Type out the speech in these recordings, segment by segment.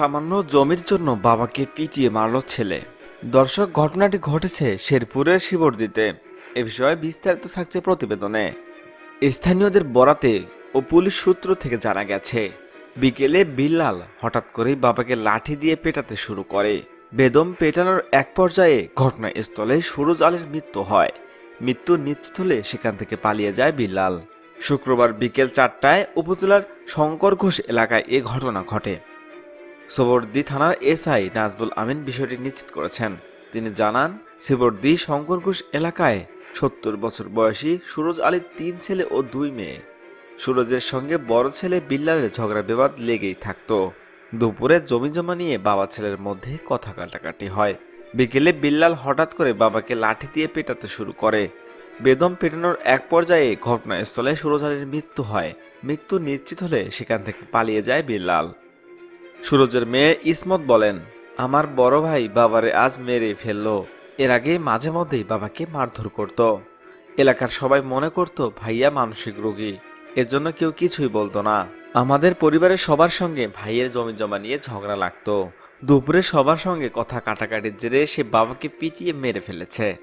সামান্য জমির জন্য বাবাকে পিটিয়ে মারল ছেলে। দর্শক, ঘটনাটি ঘটেছে শেরপুরের শিবরদিতে। এ বিষয়ে বিস্তারিত থাকছে প্রতিবেদনে। স্থানীয়দের বরাতে ও পুলিশ সূত্র থেকে জানা গেছে, বিকেলে বিল্লাল হঠাৎ করেই বাবাকে লাঠি দিয়ে পেটাতে শুরু করে। বেদম পেটানোর এক পর্যায়ে ঘটনাস্থলে সুরজ আলীর মৃত্যু হয়। মৃত্যু নিশ্চিত হলে সেখান থেকে পালিয়ে যায় বিল্লাল। শুক্রবার বিকেল চারটায় উপজেলার শঙ্কর ঘোষ এলাকায় এ ঘটনা ঘটে। সোবর্দি থানার এসআই নাজবুল আমিন বিষয়টি নিশ্চিত করেছেন। তিনি জানান, সিবর্দি শঙ্কর ঘোষ এলাকায় সত্তর বছর বয়সী সুরজ আলীর তিন ছেলে ও দুই মেয়ে। সুরজের সঙ্গে বড় ছেলে বিল্লালের ঝগড়া বিবাদ লেগেই থাকতো। দুপুরে জমি জমা নিয়ে বাবা ছেলের মধ্যে কথা কাটাকাটি হয়। বিকেলে বিল্লাল হঠাৎ করে বাবাকে লাঠি দিয়ে পেটাতে শুরু করে। বেদম পেটানোর এক পর্যায়ে ঘটনাস্থলে সুরজ আলীর মৃত্যু হয়। মৃত্যু নিশ্চিত হলে সেখান থেকে পালিয়ে যায় বিল্লাল। সুরজের মেয়ে ইসমত বলেন, আমার বড় ভাই বাবারে আজ মেরে ফেলল। এর আগে মাঝে মধ্যেই বাবাকে মারধর করত। এলাকার সবাই মনে করত, ভাইয়া মানসিক রোগী। এর জন্য কেউ কিছুই বলতো না। আমাদের পরিবারের সবার সঙ্গে ভাইয়ের জমি জমা নিয়ে ঝগড়া লাগতো। দুপুরে সবার সঙ্গে কথা কাটাকাটির জেরে সে বাবাকে পিটিয়ে মেরে ফেলেছে।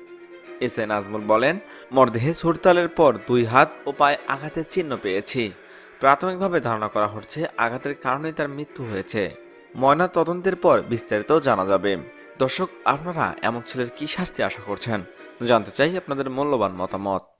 এস এ নাজমুল বলেন, মরদেহে সুরতালের পর দুই হাত ও পায়ে আঘাতের চিহ্ন পেয়েছি। প্রাথমিকভাবে ধারণা করা হচ্ছে আঘাতের কারণে তার মৃত্যু হয়েছে। ময়না তদন্তের পর বিস্তারিত জানা যাবে। দর্শক, আপনারা এমন ছেলের কি শাস্তি আশা করছেন? জানতে চাই আপনাদের মূল্যবান মতামত।